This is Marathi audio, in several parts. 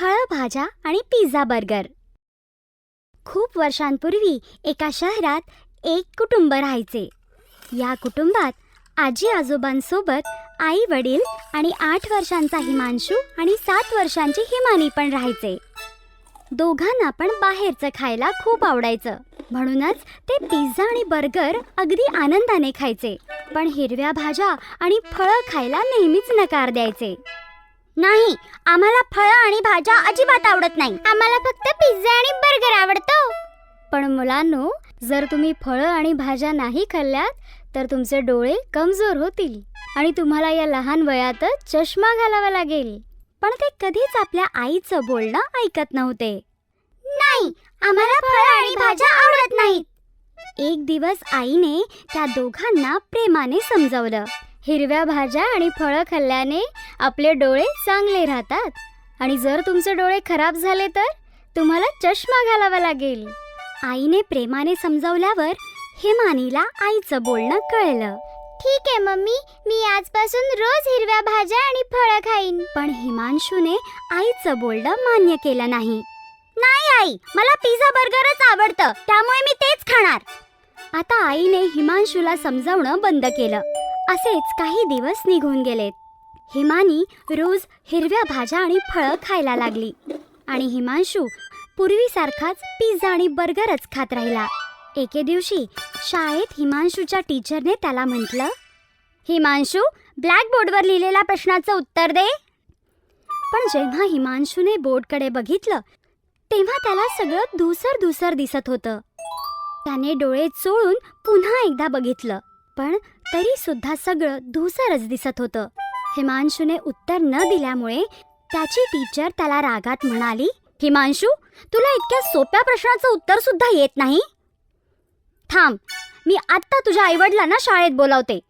फळं भाज्या आणि पिझ्झा बर्गर. खूप वर्षांपूर्वी एका शहरात एक कुटुंब राहायचे. या कुटुंबात आजी आजोबांसोबत आई वडील आणि आठ वर्षांचा हिमांशू आणि सात वर्षांची हिमानी पण राहायचे. दोघांना पण बाहेरचं खायला खूप आवडायचं. म्हणूनच ते पिझ्झा आणि बर्गर अगदी आनंदाने खायचे. पण हिरव्या भाज्या आणि फळं खायला नेहमीच नकार द्यायचे. नाही आम्हाला फळं आणि भाज्या अजिबात आवडत नाही. आम्हाला फक्त पिझ्झा आणि बर्गर आवडतो. पण मुलांनो जर तुम्ही फळं आणि भाज्या नाही खाल्ल्यात तर तुमचे डोळे कमजोर होतील आणि तुम्हाला या लहान वयातच चष्मा घालावा लागेल. पण ते कधीच आपल्या आईचं बोलणं ऐकत नव्हते. नाही आम्हाला फळं आणि भाज्या आवडत नाहीत. एक दिवस आईने त्या दोघांना प्रेमाने समजावलं. हिरव्या भाज्या आणि फळं खाल्ल्याने आपले डोळे चांगले राहतात. आणि जर तुमचे डोळे खराब झाले तर तुम्हाला चष्मा घालावा लागेल. आईने प्रेमाने समजावल्यावर हिमानीला आईचं बोलणं कळलं. ठीक आहे मम्मी. मी आजपासून रोज हिरव्या भाज्या आणि फळं खाईन. पण हिमांशूने आईचं बोलणं मान्य केलं नाही. नाही आई. मला पिझ्झा बर्गरच आवडतं. त्यामुळे मी तेच खाणार. आता आईने हिमांशूला समजावणं बंद केलं. असेच काही दिवस निघून गेलेत. हिमानी रोज हिरव्या भाज्या आणि फळं खायला लागली. आणि हिमांशू पूर्वीसारखाच पिझ्झा आणि बर्गरच खात राहिला. एके दिवशी शाळेत हिमांशूच्या टीचरने त्याला म्हटलं हिमांशू ब्लॅकबोर्डवर लिहिलेल्या प्रश्नाचं उत्तर दे. पण जेव्हा हिमांशूने बोर्डकडे बघितलं तेव्हा त्याला सगळं धुसर धुसर दिसत होतं. त्याने डोळे चोळून पुन्हा एकदा बघितलं पण तरी सुद्धा सगळं धुसरच दिसत होतं. हिमांशूने उत्तर न दिल्यामुळे त्याची टीचर त्याला रागात म्हणाली हिमांशू तुला इतक्या सोप्या प्रश्नाचं उत्तर सुद्धा येत नाही? थांब मी आत्ता तुझ्या आईवडिलांना शाळेत बोलावते.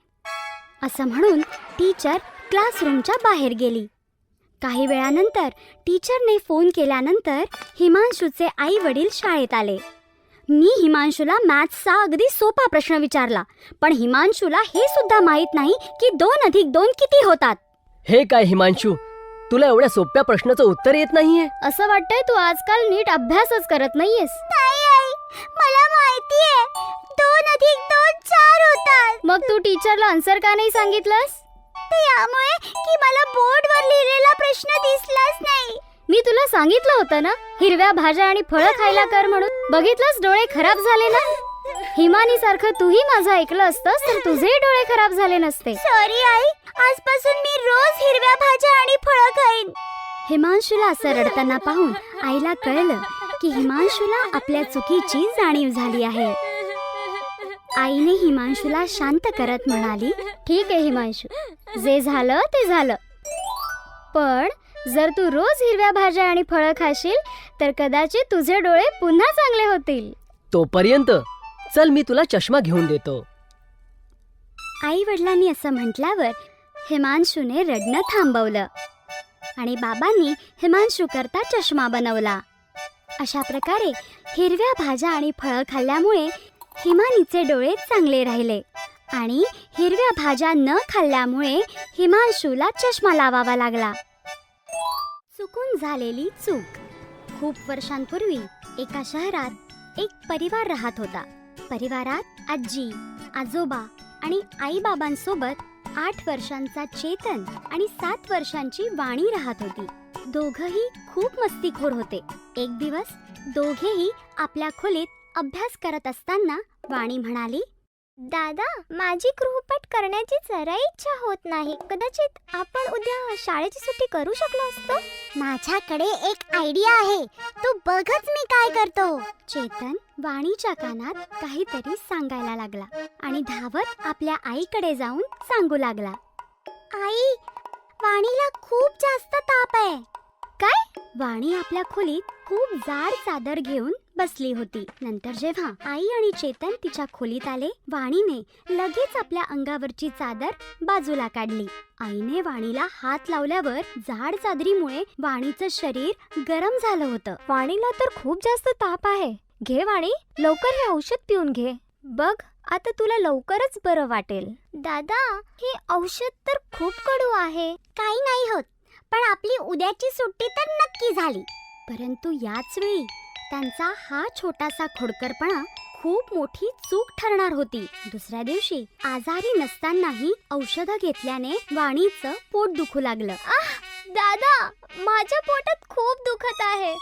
असं म्हणून टीचर क्लासरूमच्या बाहेर गेली. काही वेळानंतर टीचरने फोन केल्यानंतर हिमांशूचे आई वडील शाळेत आले. मी हिमांशूला मॅथ्सचा अगदी सोपा प्रश्न विचारला पण हिमांशूला हे सुद्धा माहीत नाही की दोन अधिक दोन किती होतात. हे काय हिमांशू? तुला एवढ्या सोप्या प्रश्नाचं उत्तर येत नाहीये? असं वाटतंय तू आजकाल नीट अभ्यासच करत नाहीयेस. नाही आई मला माहितीये दोन अधिक दोन चार होतात. मग तू टीचरला आन्सर का नाही सांगितलंस? त्यामुळे की मला बोर्डवर लिहिलेला प्रश्न दिसलाच नाही. मी तुला सांगितलं होतं ना हिरव्या भाज्या आणि फळं खायला कर म्हणून. बघितलंस डोळे खराब झाले ना? हिमानी सारखं तूही माझं ऐकलं असतंस तर तुझेही डोळे खराब झाले नसते. सॉरी आई. आजपासून मी रोज हिरव्या भाज्या आणि फळं खाईन. हिमांशूला असं रडताना पाहून आईला कळलं की हिमांशूला आपल्या चुकीची जाणीव झाली आहे. आईने हिमांशूला शांत करत म्हणाली ठीक आहे हिमांशू. जे झालं ते झालं. पण जर तू रोज हिरव्या भाज्या आणि फळं खाशील तर कदाचित तुझे डोळे पुन्हा चांगले होतील. तोपर्यंत चल मी तुला चष्मा घेऊन देतो. आई वडिलांनी असं म्हटल्यावर हिमांशूने रडणं थांबवलं आणि बाबांनी हिमांशू करता चष्मा बनवला. अशा प्रकारे हिरव्या भाज्या आणि फळं खाल्ल्यामुळे हिमानीचे डोळे चांगले राहिले आणि हिरव्या भाज्या न खाल्ल्यामुळे हिमांशूला चष्मा लावावा लागला. चुकून झालेली चूक. खूप वर्षांपूर्वी एका शहरात एक परिवार राहत होता. परिवारात आजी आजोबा आणि आईबाबांसोबत आठ वर्षांचा चेतन आणि सात वर्षांची वाणी राहत होती. दोघही खूप मस्तीखोर होते. एक दिवस दोघेही आपल्या खोलीत अभ्यास करत असताना वाणी म्हणाली दादा माझी गृहपाठ करण्याची जरा इच्छा होत नाही. कदाचित आपण उद्या शाळेची सुट्टी करू शकलो असतो? माझ्याकडे एक आयडिया आहे. तू बघच मी काय करतो. चेतन वाणीच्या कानात काहीतरी सांगायला लागला आणि धावत आपल्या आईकडे जाऊन सांगू लागला. आई वाणीला खूप जास्त ताप आहे. काय? वाणी आपल्या खोलीत खूप जाड चादर घेऊन बसली होती. नंतर जेव्हा आई आणि चेतन तिच्या खोलीत आले वाणीने लगेच आपल्या अंगावरची चादर बाजूला काढली. आईने वाणीला हात लावल्यावर जाड चादरीमुळे वाणीचं शरीर गरम झालं होतं. वाणीला तर खूप जास्त ताप आहे. घे वाणी लवकर हे औषध पिऊन घे. बघ आता तुला लवकरच बरं वाटेल. दादा हे औषध तर खूप कडू आहे. काही नाही होत पण आपली उद्याची सुट्टी तर नक्की झाली. परंतु याच वेळी त्यांचा हा छोटासा खोडकरपणा खूप मोठी चूक ठरणार होती. दुसऱ्या दिवशी आजारी नसतानाही औषधं घेतल्याने वाणीचं पोट दुखू लागलं. आह दादा माझ्या पोटात खूप दुखत आहे.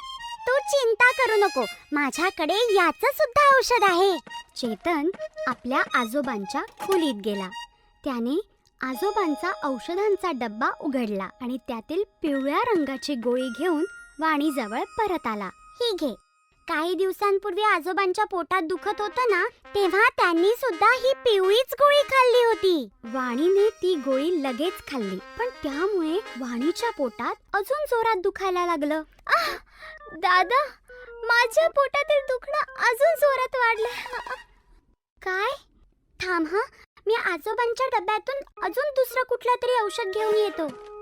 तू चिंता करू नको. माझ्याकडे याचं सुद्धा औषध आहे. चेतन आपल्या आजोबांच्या खोलीत गेला. त्याने आजोबांचा औषधांचा डब्बा उघडला आणि त्यातील पिवळ्या रंगाची गोळी घेऊन वाणीजवळ परत आला. ही घे. काही दिवसांपूर्वी आजोबांच्या पोटात दुखत होतं ना तेव्हा त्यांनी सुद्धा ही पिवळीच गोळी खाल्ली होती. वाणीने ती गोळी लगेच खाल्ली. पण त्यामुळे वाणीच्या पोटात अजून जोरात दुखायला लागलं. दादा माझ्या पोटातील दुखणं अजून जोरात वाढलं काय? थांब हा. मी आजोबांच्या डब्यातून अजून दुसरं कुठलं तरी औषध घेऊन येतो.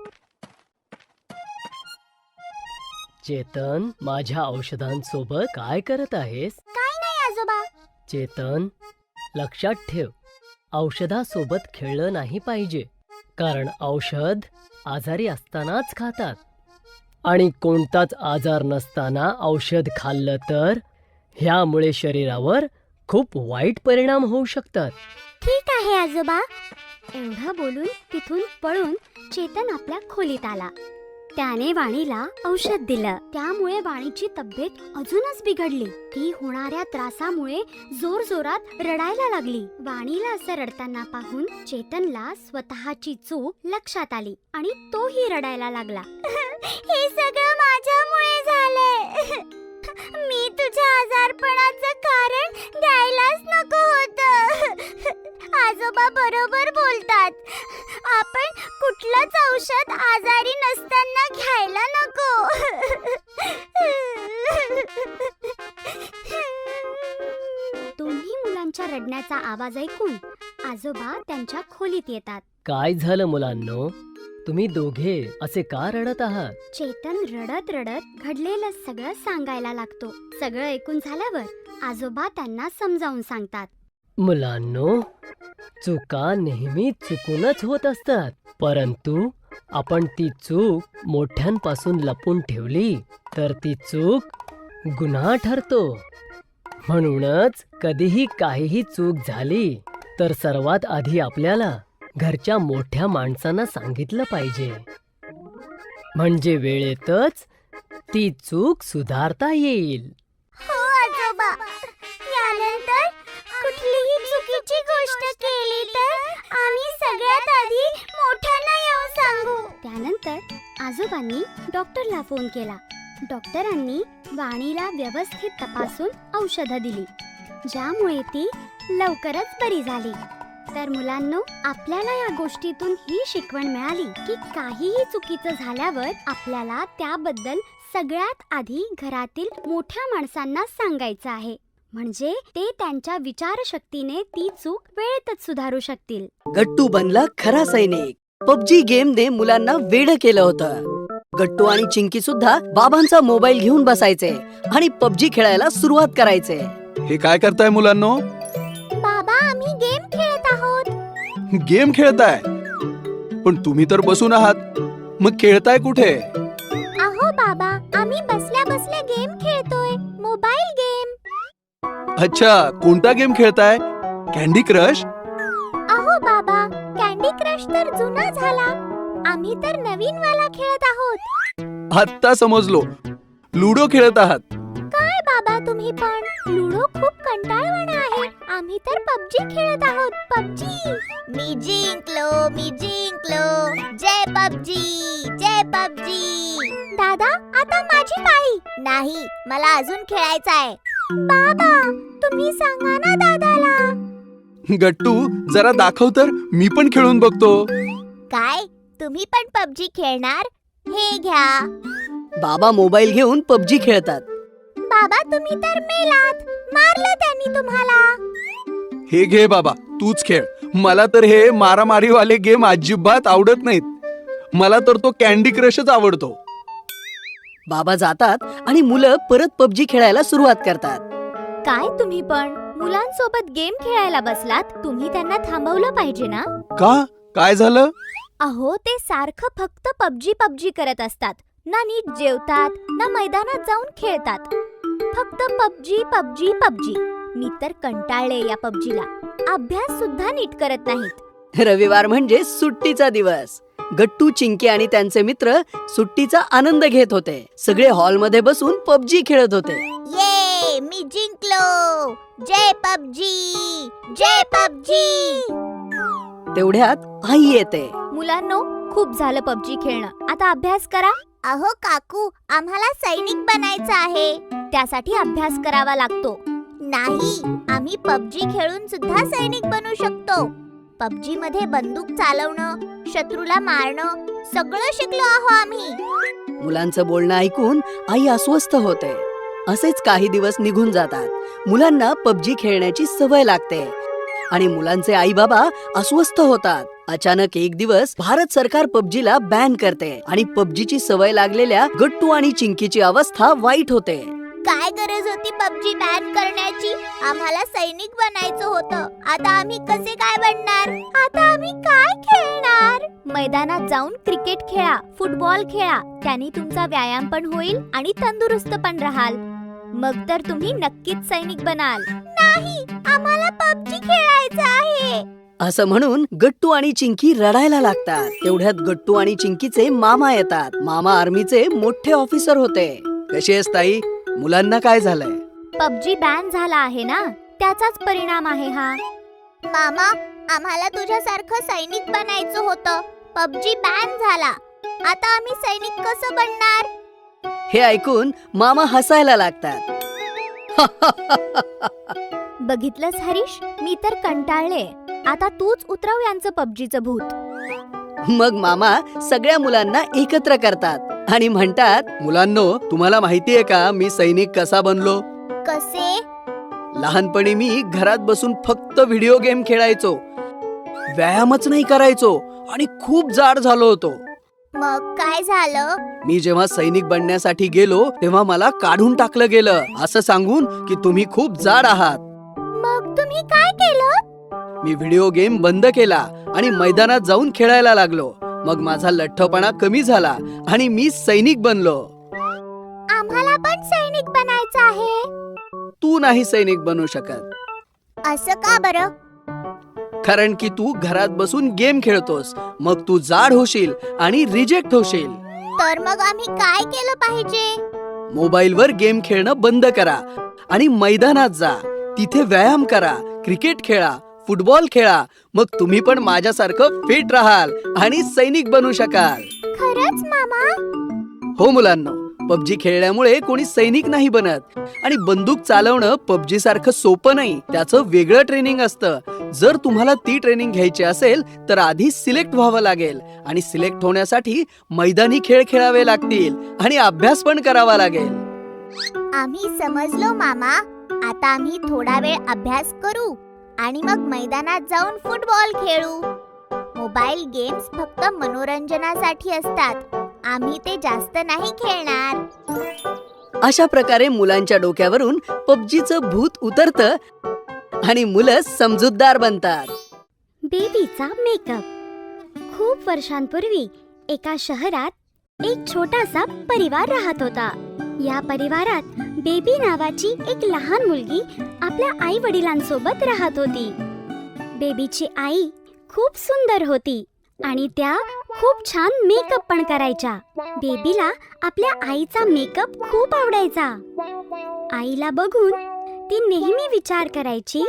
चेतन माझ्या औषधांसोबत काय करत आहेस? काय नाही आजोबा. चेतन लक्षात ठेव. औषधासोबत खेळलं नाही पाहिजे. कारण औषध आजारी असतानाच खातात. आणि कोणताच आजार नसताना औषध खाल्लं तर ह्यामुळे शरीरावर खूप वाईट परिणाम होऊ शकतात. ठीक आहे आजोबा. एवढं बोलून तिथून पळून चेतन आपल्या खोलीत आला. त्याने वाणीला औषध दिलं. त्यामुळे वाणीची तब्येत अजूनच बिघडली. ती होणाऱ्या त्रासामुळे जोर जोरात रडायला लागली. वाणीला असं रडताना पाहून चेतनला स्वतःची चूक लक्षात आली आणि तोही रडायला लागला. हे सगळं माझ्यामुळे झालंय. मी तुझ्या आजारपणाचं कारण द्यायलाच नको होत. आजोबा बरोबर बोलतात. आपण कुठलंच औषध आजारी नसताना घ्यायला नको. दोन्ही मुलांच्या रडण्याचा आवाज ऐकून आजोबा त्यांच्या खोलीत येतात. काय झालं मुलांनो? तुम्ही दोघे असे का रडत आहात? चेतन रडत रडत घडलेलं सगळं सांगायला लागतो. सगळं ऐकून झाल्यावर आजोबा त्यांना समजावून सांगतात. मुलांनो चुका नेहमी चुकूनच होत असतात. परंतु आपण ती चूक मोठ्यांपासून लपून ठेवली तर ती चूक गुन्हा ठरतो. म्हणूनच कधीही काहीही चूक झाली तर सर्वात आधी आपल्याला घरच्या मोठ्या माणसांना सांगितलं पाहिजे. म्हणजे वेळेतच ती चूक सुधारता येईल. हो आजोबा. यानंतर कुठलीही चुकीची गोष्ट केली तर आम्ही सगळ्यात आधी मोठ्यांना येऊन सांगू. त्यानंतर आजोबांनी डॉक्टरला फोन केला. डॉक्टरांनी वाणीला व्यवस्थित तपासून औषधं दिली. ज्यामुळे ती लवकरच बरी झाली. तर मुलांनो आपल्याला या गोष्टीतून ही शिकवण मिळाली की काहीही चुकीचं झाल्यावर आपल्याला त्याबद्दल सगळ्यात आधी घरातील मोठ्या माणसांना सांगायचं आहे. म्हणजे ते त्यांच्या विचारशक्तीने ती चूक वेळेतच सुधारू शकतील. गट्टू बनला खरा सैनिक. पबजी गेमने मुलांना वेड केलं होतं. गट्टू आणि चिंकी सुद्धा बाबांचा मोबाईल घेऊन बसायचे आणि पबजी खेळायला सुरुवात करायचे. हे काय करताय मुलांनो? गेम खेळताय. पण तुम्ही तर बसून आहात. मग खेळताय कुठे? अहो बाबा आम्ही बसल्या बसल्या गेम खेळतोय. Mobile game. अच्छा कोणता गेम खेळताय? कॅन्डी क्रश अहो बाबा कॅन्डी क्रश तर जुना झाला. आम्ही तर नवीन वाला खेळत आहोत. आत्ता समजलो. लुडो खेळत आहात. तुम्ही पण. लुडो खूप कंटाळवाणा आहे. आम्ही तर पबजी खेळत आहोत. पबजी. मी जिंकलो मी जिंकलो. जय पबजी जय पबजी. दादा आता माझी पाळी. नाही मला अजून खेळायचं आहे बाबा तुम्ही सांगा ना दादाला. गट्टू जरा दाखव तर. मी पण खेळून बघतो. काय? तुम्ही पण पबजी खेळणार? हे घ्या. बाबा मोबाईल घेऊन पबजी खेळतात. बाबा तुम्ही तर मेलात. मारलं त्यांनी तुम्हाला. हे घे बाबा तूच खेळ. मला तर हे मारामारीवाले गेम अजिबात आवडत नाहीत. मला तर तो कॅन्डी क्रशच आवडतो. बाबा जातात आणि मुलं परत पबजी खेळायला सुरुवात करतात. काय तुम्ही पण? मुलांसोबत गेम खेळायला बसलात तुम्ही त्यांना थांबवलं पाहिजे ना? का? काय झालं? अहो ते सारखं फक्त पबजी पबजी करत असतात. ना नीट जेवतात ना मैदानात जाऊन खेळतात. फक्त पबजी पबजी पबजी. मी तर कंटाळले या पबजीला. अभ्यास सुद्धा नीट करत नाहीत. रविवार म्हणजे सुट्टीचा दिवस. गट्टू चिंकी आणि त्यांचे मित्र सुट्टीचा आनंद घेत होते. सगळे हॉलमध्ये बसून पबजी खेळत होते. ये मी जिंकलो. जय पबजी जय पबजी. तेवढ्यात आई येते. मुलांनो खूप झालं पबजी खेळणं. आता अभ्यास करा. अहो काकू आम्हाला सैनिक बनायचं आहे. त्यासाठी अभ्यास करावा लागतो. नाही आम्ही पबजी खेळून सुद्धा सैनिक बनू शकतो. पबजी मध्ये बंदूक चालवणं शत्रूला मारणं सगळं शिकलो आहो आम्ही. मुलांचं बोलणं ऐकून आई अस्वस्थ होते. असेच काही दिवस निघून जातात. मुलांना पबजी खेळण्याची सवय लागते. आणि मुलांचे आई बाबा अस्वस्थ होतात. अचानक एक दिवस भारत सरकार पबजीला बॅन करते आणि पबजीची सवय लागलेल्या गट्टू आणि चिंकीची अवस्था वाईट होते. काय गरज होती पबजी बॅन करण्याची? आम्हाला सैनिक बनायचं होतं. आता आम्ही कसे काय बनणार? आता आम्ही काय खेळणार? मैदानात जाऊन क्रिकेट खेळा फुटबॉल खेळा. त्याने तुमचा व्यायाम पण होईल आणि तंदुरुस्त पण राहाल. मग तर तुम्ही नक्कीच सैनिक बनाल. नाही आम्हाला पबजी खेळायचं आहे. असं म्हणून गट्टू आणि चिंकी रडायला लागतात. तेवढ्यात गट्टू आणि चिंकीचे मामा येतात. मामा आर्मीचे मोठे ऑफिसर होते. कशी आहेस ताई? मुलांना काय झालंय? पबजी बॅन झाला आहे ना? त्याचाच परिणाम आहे हा. मामा आम्हाला तुझ्यासारखं सैनिक बनायचं होतं. पबजी बॅन झाला. आता आम्ही सैनिक कसं बनणार? हे ऐकून मामा हसायला लागतात. बघितलंस हरीश? मी तर कंटाळले. आता तूच उतरव यांचं पबजीचं भूत. मग मामा सगळ्या मुलांना एकत्र करतात आणि म्हणतात मुलांनो तुम्हाला माहितीये का मी सैनिक कसा बनलो? कसे? लहानपणी मी घरात बसून फक्त व्हिडिओ गेम खेळायचो. व्यायामच नाही करायचो आणि खूप जाड झालो होतो. मग काय झालं? मी जेव्हा सैनिक बनण्यासाठी गेलो तेव्हा मला काढून टाकलं गेलं. असं सांगून की तुम्ही खूप जाड आहात. मग तुम्ही काय मी व्हिडिओ गेम बंद केला आणि मैदानात जाऊन खेळायला लागलो. मग माझा लठ्ठपणा कमी झाला आणि मी सैनिक बनलो. आम्हाला पण सैनिक बनायचं आहे. तू नाही सैनिक बनू शकत. असं का बरं? कारण की तू घरात बसून गेम खेळतोस. मग तू जाड होशील आणि रिजेक्ट होशील. तर मग आम्ही काय केलं पाहिजे? मोबाईलवर गेम खेळणं बंद करा आणि मैदानात जा. तिथे व्यायाम करा क्रिकेट खेळा फुटबॉल खेळा. मग तुम्ही पण माझ्यासारखं फिट राहाल आणि सैनिक बनू शकाल. खरंच मामा? हो मुलांनो पबजी खेळल्यामुळे कोणी सैनिक नाही बनत. आणि बंदूक चालवणं पबजी सारखं सोपं नाही त्याचं वेगळं ट्रेनिंग असतं. जर तुम्हाला ती ट्रेनिंग घ्यायची असेल तर आधी सिलेक्ट व्हावं लागेल. आणि सिलेक्ट होण्यासाठी मैदानी खेळ खेळावे लागतील आणि अभ्यास पण करावा लागेल. आम्ही समजलो मामा. आता आम्ही थोडा वेळ अभ्यास करू. आणि मग मैदानात जाऊन फुटबॉल खेळू. मोबाईल गेम्स फक्त मनोरंजनासाठी असतात. आम्ही ते जास्त नाही खेळणार. अशा प्रकारे मुलांच्या डोक्यावरून पबजीचं भूत उतरतं आणि मुलं समजूतदार बनतात. बेबीचा मेकअप खूप वर्षांपूर्वी एका शहरात एक छोटासा परिवार राहत होता. या परिवारात बेबी नावाची एक लहान मुलगी आपल्या आई वडिलांसोबत राहत होती. बेबीची आई खूप सुंदर होती आणि त्या खूप छान मेकअप पण करायच्या. बेबीला आपल्या आईचा मेकअप खूप आवडायचा. आईला बघून ती नेहमी विचार करायची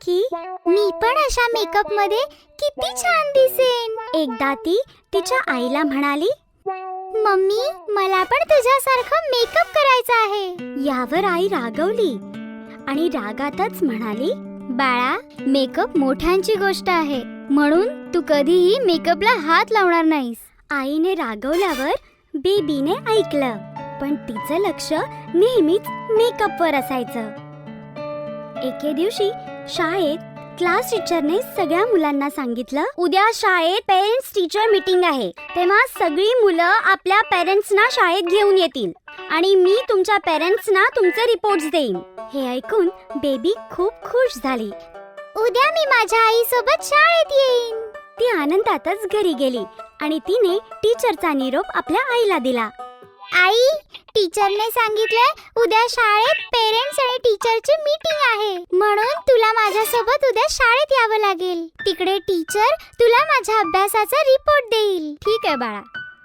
की मी पण अशा मेकअपमध्ये किती छान दिसेन. एकदा ती तिच्या आईला म्हणाली मम्मी मला पण तुझ्यासारखं मेकअप करायचा आहे. यावर आई रागवली. आणि रागातच म्हणाली बाळा मेकअप मोठ्यांची गोष्ट आहे. म्हणून तू कधीही मेकअपला हात लावणार नाहीस. आईने रागवल्यावर बेबीने ऐकलं पण तिचं लक्ष नेहमीच मेकअपवर असायचं. एके दिवशी शाळेत क्लास टीचरने सगळ्या मुलांना सांगितलं उद्या शाळेत पेरेंट्स टीचर मीटिंग आहे. तेव्हा सगळी मुलं आपल्या पेरेंट्सना शाळेत घेऊन येतील. आणि मी तुमच्या पेरेंट्सना तुमचे रिपोर्ट्स देईन. हे ऐकून बेबी खूप खुश झाली. उद्या मी माझ्या आई सोबत शाळेत येईन. ती आनंदातच घरी गेली आणि तिने टीचरचा निरोप आपल्या आईला दिला. आई टीचरने सांगितलंय उद्या शाळेत पेरेंट्स आणि टीचरची मीटिंग आहे. म्हणून तुला माझ्यासोबत उद्या शाळेत यावं लागेल. तिकडे टीचर तुला माझ्या अभ्यासाचा रिपोर्ट देईल. ठीक आहे बाळा.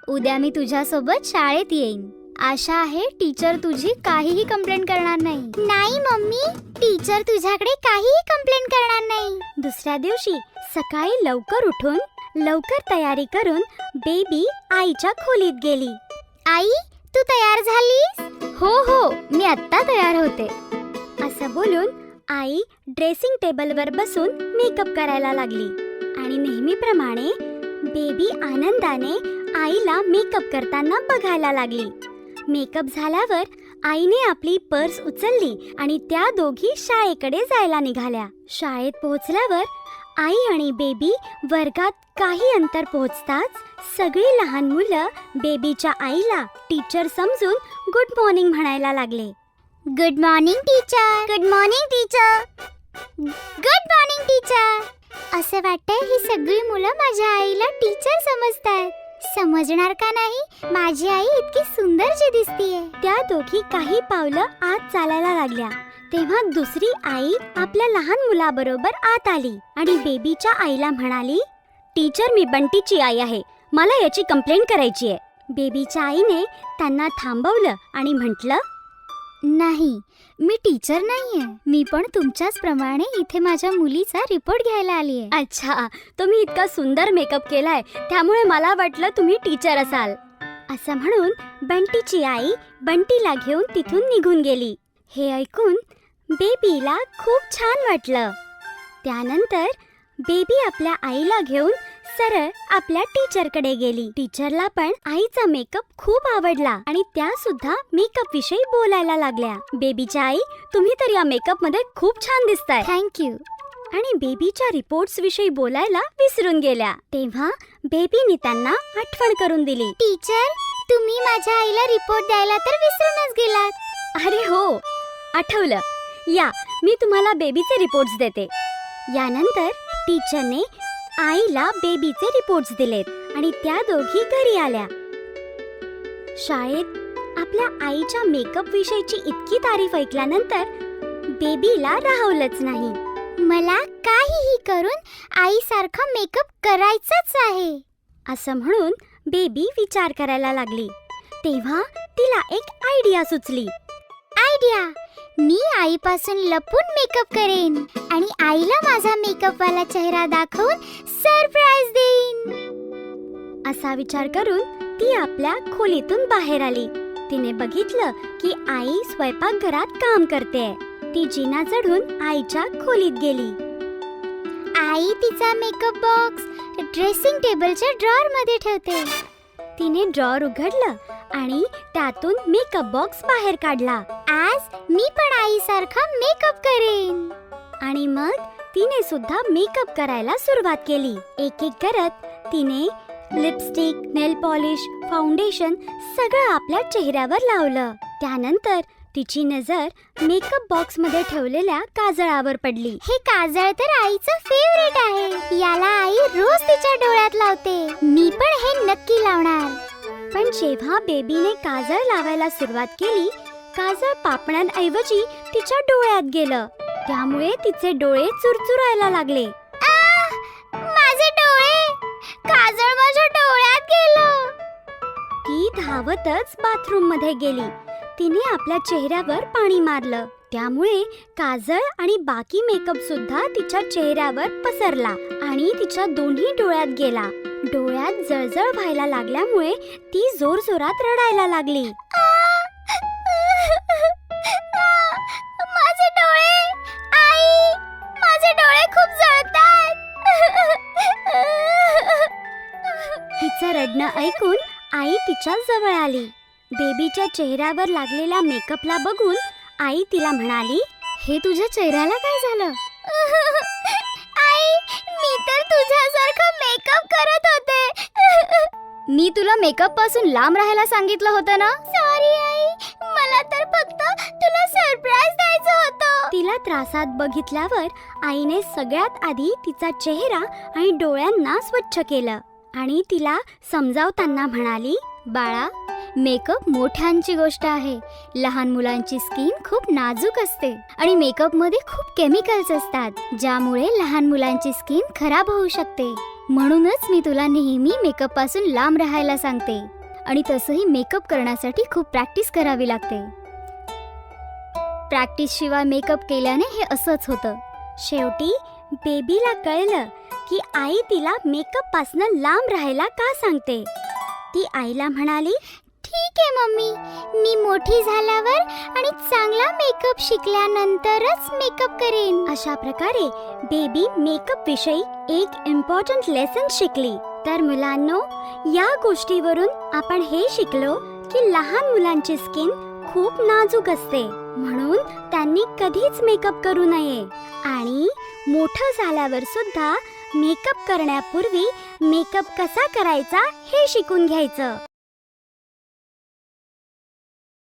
उद्या मी तुझ्यासोबत शाळेत येईन. आशा आहे टीचर तुझी काहीही कंप्लेंट करणार नाही. नाही मम्मी. टीचर तुझ्याकडे काहीही कंप्लेंट करणार नाही. दुसऱ्या दिवशी सकाळी लवकर उठून लवकर तयारी करून बेबी आईच्या खोलीत गेली. आई तू तयार झालीस? हो हो मी आत्ता तयार होते. असं बोलून आई ड्रेसिंग टेबलवर बसून मेकअप करायला लागली. आणि नेहमीप्रमाणे बेबी आनंदाने आईला मेकअप करताना बघायला लागली. मेकअप झाल्यावर आईने आपली पर्स उचलली आणि त्या दोघी शाळेकडे जायला निघाल्या. शाळेत पोहोचल्यावर आई आणि बेबी वर्गात काही अंतर पोहोचताच सगळी लहान मुलं बेबीच्या आईला टीचर समजून गुड मॉर्निंग म्हणायला लागले. Good morning teacher. Good morning teacher. Good morning teacher. असं वाटतंय ही सगळी मुलं माझ्या आईला टीचर समजतात. समजणार का नाही? माझी आई इतकी सुंदर जी दिसतीये. त्या दोघी काही पावलं आत चालायला लागल्या. तेव्हा दुसरी आई आपल्या लहान मुलाबरोबर आत आली आणि बेबीच्या आईला म्हणाली टीचर मी बंटीची आई आहे. मला याची कंप्लेंट करायची आहे बेबीच्या आईने त्यांना थांबवलं आणि म्हटलं नाही मी टीचर नाहीये. मी पण तुमच्याच प्रमाणे इथे माझ्या मुलीचा रिपोर्ट घ्यायला आली आहे अच्छा तुम्ही इतका सुंदर मेकअप केलाय त्यामुळे मला वाटलं तुम्ही टीचर असाल. असं म्हणून बंटीची आई बंटीला घेऊन तिथून निघून गेली. हे ऐकून बेबीला खूप छान वाटलं. त्यानंतर बेबी आपल्या आईला घेऊन सरळ आपल्या टीचरकडे गेली. टीचरला पण आईचा मेकअप खूप आवडला आणि त्या सुद्धा मेकअप विषयी बोलायला लागल्या. बेबीच्या आई तुम्ही तर या मेकअपमध्ये खूप छान दिसताय. थँक्यू आणि बेबीच्या रिपोर्ट्स विषयी बोलायला विसरून गेल्या. तेव्हा बेबीने त्यांना आठवण करून दिली. टीचर तुम्ही माझ्या आईला रिपोर्ट द्यायला तर विसरूनच गेलात. अरे हो आठवलं. या मी तुम्हाला बेबीचे रिपोर्ट्स देते. यानंतर टीचरने आईला बेबीचे रिपोर्ट्स दिलेत आणि त्या दोघी घरी आल्या. शाळेत आपल्या आईच्या मेकअप विषयीची इतकी तारीफ ऐकल्यानंतर बेबीला राहवलंच नाही. मला काहीही करून आईसारखा मेकअप करायचाच आहे असं म्हणून बेबी विचार करायला लागली. तेव्हा तिला एक आयडिया सुचली. आयडिया मी आईपासून लपून मेकअप करेन आणि आईला माझा मेकअप वाला चेहरा दाखवून सरप्राईज देईन. असा विचार करून ती आपल्या खोलीतून बाहेर आली. तिने बघितलं की आई स्वयंपाकघरात काम करते. ती जिना चढून आईच्या खोलीत गेली. आई तिचा मेकअप बॉक्स ड्रेसिंग टेबलच्या ड्रॉअरमध्ये ठेवते. तिने ड्रॉअर उघडलं आणि त्यातून मेकअप बॉक्स बाहेर काढला. आज मी पण आईसारखा मेकअप करेन. आणि मग तिने सुद्धा मेकअप करायला सुरुवात केली. एक एक करत तिने लिपस्टिक नेल पॉलिश फाउंडेशन सगळं आपल्या चेहऱ्यावर लावलं. त्यानंतर तिची नजर मेकअप बॉक्समध्ये ठेवलेल्या काजळावर पडली. हे काजळ तर आईचं फेवरेट आहे. याला आई रोज तिच्या डोळ्यात लावते. मी पण हे नक्की लावणार. पण जेव्हा बेबीने काजळ लावायला सुरुवात केली काजळ पापण्यांऐवजी तिच्या डोळ्यात गेलं. त्यामुळे तिचे डोळे चुरचुरायला लागले. माझे डोळे! काजळ माझ्या डोळ्यात गेलं. ती धावतच बाथरूममध्ये गेली. तिने आपल्या चेहऱ्यावर पाणी मारलं. त्यामुळे काजळ आणि बाकी मेकअप सुद्धा तिच्या चेहऱ्यावर पसरला आणि तिच्या दोन्ही डोळ्यात गेला. डोळ्यात जळजळ व्हायला लागल्यामुळे ती जोर जोरात रडायला लागली. माझे डोळे! आई! माझे डोळे खूप जळतात तिचं रडणं ऐकून आई तिच्या जवळ आली. बेबीच्या चेहऱ्यावर लागलेल्या मेकअपला बघून आई तिला म्हणाली हे तुझ्या चेहऱ्याला काय झालं? आई मी तर तुझ्यासारखं मेकअप करत होते. मी तुला मेकअपपासून लांब राहायला सांगितलं होतं ना? सॉरी आई. मला तर फक्त तुला सरप्राईज द्यायचं होतं. तिला त्रासात बघितल्यावर आईने सगळ्यात आधी तिचा चेहरा आणि डोळ्यांना स्वच्छ केलं आणि तिला समजावताना म्हणाली बाळा मेकअप मोठ्यांची गोष्ट आहे. लहान मुलांची स्किन खूप नाजूक असते आणि मेकअपमध्ये खूप केमिकल्स असतात ज्यामुळे लहान मुलांची स्किन खराब होऊ शकते. म्हणूनच मी तुला नेहमी मेकअपपासून लांब राहायला सांगते आणि तसंही मेकअप करण्यासाठी खूप प्रॅक्टिस करावी लागते. प्रॅक्टिस शिवाय मेकअप केल्याने हे असंच होतं. शेवटी बेबीला कळलं की आई तिला मेकअप पासनं लांब राहायला का सांगते? ती आईला म्हणाली ठीक आहे मम्मी. मी मोठी झाल्यावर आणि चांगला मेकअप शिकल्यानंतरच मेकअप करेन. अशा प्रकारे बेबी मेकअप विषयी एक इम्पॉर्टंट लेसन शिकली. तर मुलांनो या गोष्टीवरून आपण हे शिकलो की लहान मुलांची स्किन खूप नाजूक असते. म्हणून त्यांनी कधीच मेकअप करू नये. आणि मोठं झाल्यावर सुद्धा मेकअप करण्यापूर्वी मेकअप कसा करायचा हे शिकून घ्यायचं.